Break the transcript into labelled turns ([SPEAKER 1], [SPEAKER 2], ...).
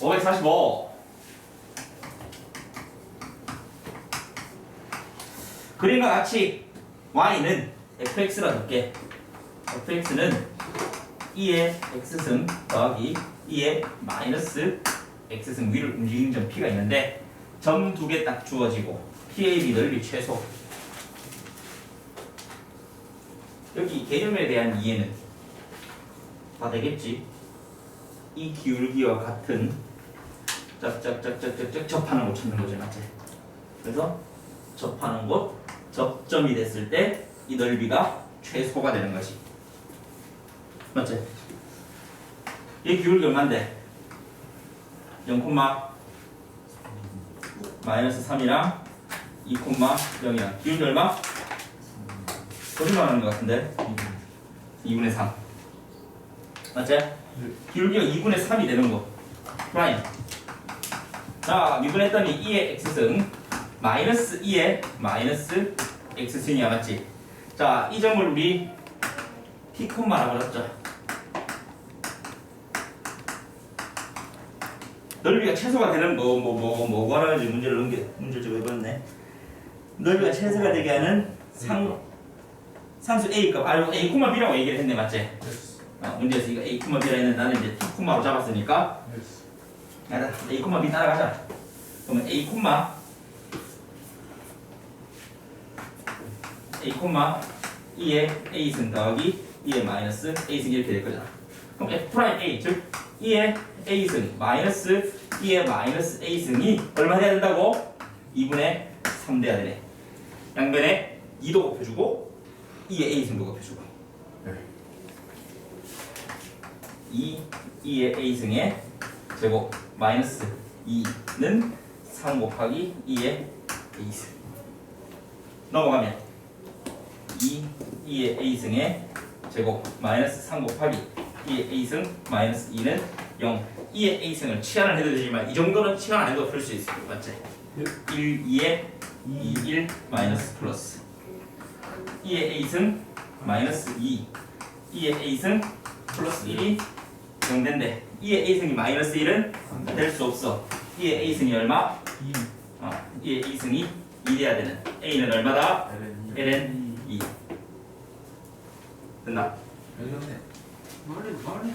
[SPEAKER 1] 545 그림과 같이 y는 fx라 적게 fx는 2의 x승 더하기 2의 마이너스 x승 위를 움직이는 점 p가 있는데 점 두 개 딱 주어지고 PAB 넓이 최소. 여기 개념에 대한 이해는 다 되겠지 이 기울기와 같은 짝짝짝짝짝짝 접하는 곳 찾는 거죠 맞지? 그래서 접하는 곳 접점이 됐을 때 이 넓이가 최소가 되는 것이 맞지? 이 기울기 얼마인데? 0, 마이너스 3이랑 2, 0이랑 기울기 얼마? 거짓말 하는 것 같은데 2분의 3 맞지? 기울기가 2분의 3이 되는 거. 프라임 자 미분했더니 2의 x승 마이너스 2의 마이너스 x승이야 맞지? 자 이 점을 우리 t 콤마라고 그랬죠. 넓이가 최소가 되는 뭐 뭐 뭐뭐 뭐라는지 문제를 넘겨 문제 좀 해봤네. 넓이가 최소가 되게 하는 상 상수 a 값. 아, a 콤마 b라고 얘기를 했네 맞지? 어, 문제에서 이거 a 콤마 b라 했는데 나는 이제 t 콤마로 잡았으니까 야, a b 따라가자. 그러면 a 콤마 a 콤마 2의 a 승 더하기 2의 마이너스 a 승 이렇게 될 거잖아. 그럼 f a 즉 2의 a 승 마이너스 2의 마이너스 a 승이 얼마 돼야 된다고? 2분의 3 돼야 되네. 양변에 2도 곱해주고 2의 a 승도 곱해주고 2 2의 a 승의 제곱 마이너스 2는 3 곱하기 2의 a승. 넘어가면 2, 2의 a승의 제곱 마이너스 3 곱하기 2의 a승 마이너스 2는 0 2의 a승을 치환을 해도 되지만 이 정도는 치환 안 해도 풀수것 같지? 1, 2의 2, 1 마이너스 플러스. 2의 a승 마이너스 2 2의 a승 플러스 1이 0된대 2의 a승이 마이너스 1은 될 수 없어 2의 a승이 얼마? 어, 2의 a승이 2 돼야 되는 a는 얼마다? ln 2 됐나?
[SPEAKER 2] 말해 말해